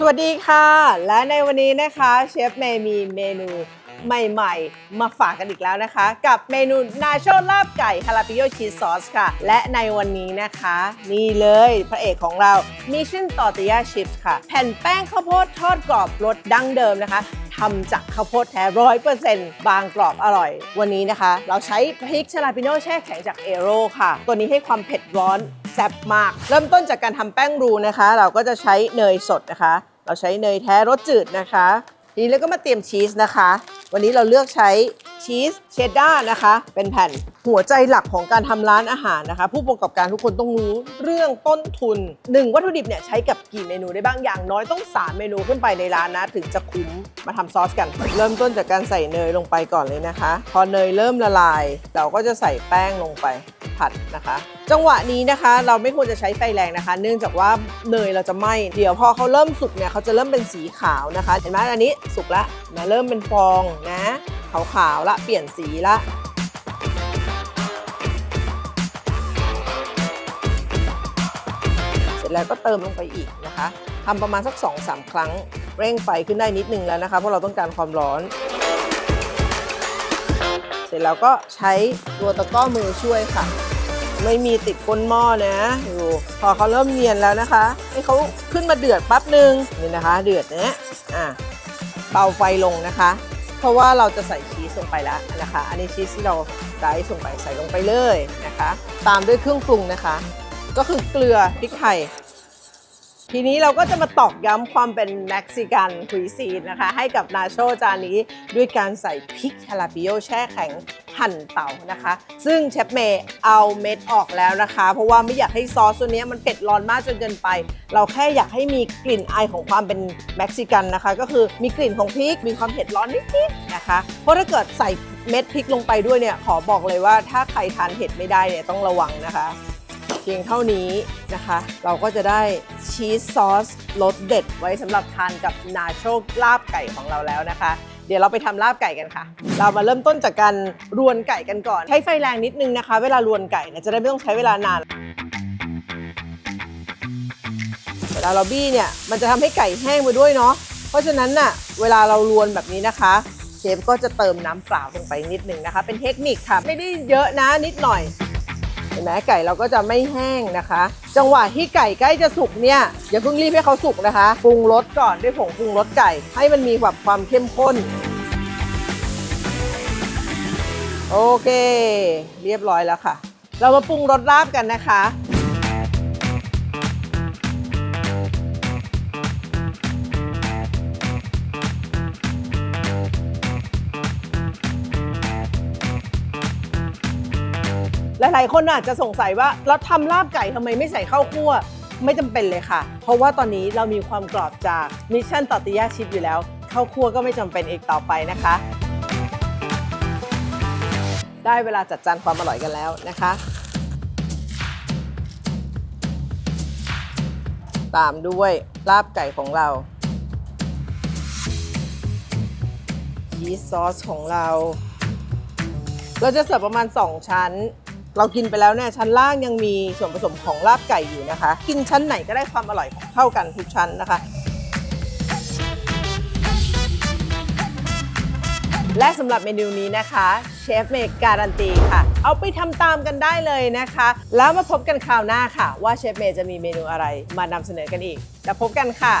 สวัสดีค่ะ และในวันนี้นะคะเชฟเมย์มีเมนูใหม่ๆ มาฝากกันอีกแล้วนะคะ กับเมนูนาโชลาบไก่ฮาลาปิโยชีสซอสค่ะ และในวันนี้นะคะ นี่เลยพระเอกของเรามิช i นตอร์ติยาชิพค่ะ แผ่นแป้งข้าวโพดทอดกรอบรสดั้งเดิมนะคะทำจากข้าวโพดแท้ร้อยเปอร์เซ็นต์บางกรอบอร่อย วันนี้นะคะ เราใช้พริกชาลาปิโนแช่แข็งจากเอโร่ค่ะ ตัวนี้ให้ความเผ็ดร้อน แซ่บมาก เริ่มต้นจากการทำแป้งรูนะคะ เราก็จะใช้เนยสดนะคะ เราใช้เนยแท้รสจืดนะคะทีนี้เราก็มาเตรียมชีสนะคะ วันนี้เราเลือกใช้ชีสเชดดาร์นะคะ เป็นแผ่นหัวใจหลักของการทำร้านอาหารนะคะ ผู้ประกอบการทุกคนต้องรู้เรื่องต้นทุน 1 วัตถุดิบเนี่ยใช้กับกี่เมนูได้บ้างอย่างน้อยต้อง 3 เมนูขึ้นไปในร้านนะ ถึงจะคุ้มมาทำซอสกัน เริ่มต้นจากการใส่เนยลงไปก่อนเลยนะคะ พอเนยเริ่มละลาย เราก็จะใส่แป้งลงไป ผัดนะคะ จังหวะนี้นะคะ เราไม่ควรจะใช้ไฟแรงนะคะ เนื่องจากว่าเนยเราจะไหม้เดี๋ยวพอเขาเริ่มสุกเนี่ยเขาจะเริ่มเป็นสีขาวนะคะเห็นไหมอันนี้สุกแล้วนะเริ่มเป็นฟองนะขาวๆละเปลี่ยนสีละเสร็จแล้วก็เติมลงไปอีกนะคะทำประมาณสัก 2-3 ครั้ง เร่งไฟขึ้นได้นิดนึงแล้วนะคะ เพราะเราต้องการความร้อน เสร็จแล้วก็ใช้ตัวตะกร้อมือช่วยค่ะ ไม่มีติดก้นหม้อนะดูพอเขาเริ่มเนียนแล้วนะคะ ให้เขาขึ้นมาเดือดแป๊บหนึ่งนี่นะคะ เดือดนะอะเบาไฟลงนะคะ เพราะว่าเราจะใส่ชีสลงไปแล้วนะคะ อันนี้ชีสที่เราได้ส่งไปใส่ลงไปเลยนะคะ ตามด้วยเครื่องปรุงนะคะ ก็คือเกลือพริกไทย ทีนี้เราก็จะมาตอกย้ำความเป็นเม็กซิกันคุยซีนนะคะ ให้กับนาโชจานนี้ด้วยการใส่พริกฮาลาปิโยแช่แข็งหั่นเต๋านะคะ ซึ่งเชฟเมย์เอาเม็ดออกแล้วนะคะ เพราะว่าไม่อยากให้ซอสตัวนี้มันเผ็ดร้อนมากจนเกินไป เราแค่อยากให้มีกลิ่นอายของความเป็นเม็กซิกันนะคะ ก็คือมีกลิ่นของพริกมีความเผ็ดร้อนนิดๆนะคะ เพราะถ้าเกิดใส่เม็ดพริกลงไปด้วยเนี่ยขอบอกเลยว่าถ้าใครทานเผ็ดไม่ได้เนี่ยต้องระวังนะคะ พียงเท่านี้นะคะ เราก็จะได้ชีสซอสรสเด็ดไว้สำหรับทานกับนาโชลาบไก่ของเราแล้วนะคะ เดี๋ยวเราไปทำลาบไก่กันค่ะ เรามาเริ่มต้นจากการรวนไก่กันก่อน ใช้ไฟแรงนิดนึงนะคะ เวลารวนไก่เนี่ยจะได้ไม่ต้องใช้เวลานานเวลาเราบี้เนี่ยมันจะทำให้ไก่แห้งไปด้วยเนาะเพราะฉะนั้นน่ะเวลาเรารวนแบบนี้นะคะเชฟก็จะเติมน้ำเปล่าลงไปนิดนึงนะคะ เป็นเทคนิคค่ะไม่ได้เยอะนะนิดหน่อย ห็นไหมไก่เราก็จะไม่แห้งนะคะ จังหวะที่ไก่ใกล้จะสุกเนี่ยอย่าเพิ่งรีบให้เขาสุกนะคะปรุงรสก่อนด้วยผงปรุงรสไก่ ให้มันมีแบบความเข้มข้น โอเค เรียบร้อยแล้วค่ะ เรามาปรุงรสลาบกันนะคะ หลายๆ คนอาจจะสงสัยว่าเราทำลาบไก่ทำไมไม่ใส่ข้าวคั่ว ไม่จำเป็นเลยค่ะ เพราะว่าตอนนี้เรามีความกรอบจากมิชชั่นตอติยาชิพอยู่แล้วข้าวคั่วก็ไม่จำเป็นอีกต่อไปนะคะ ได้เวลาจัดจานความอร่อยกันแล้วนะคะ ตามด้วยลาบไก่ของเราชีสซอสของเรา เราจะเสิร์ฟประมาณ 2 ชั้น เรากินไปแล้วเนี่ยชั้นล่างยังมีส่วนผสมของลาบไก่อยู่นะคะ กินชั้นไหนก็ได้ความอร่อยเท่ากันทุกชั้นนะคะ และสำหรับเมนูนี้นะคะเชฟเมย์การันตีค่ะ เอาไปทำตามกันได้เลยนะคะ แล้วมาพบกันคราวหน้าค่ะ ว่าเชฟเมย์จะมีเมนูอะไรมานำเสนอกันอีก แล้วพบกันค่ะ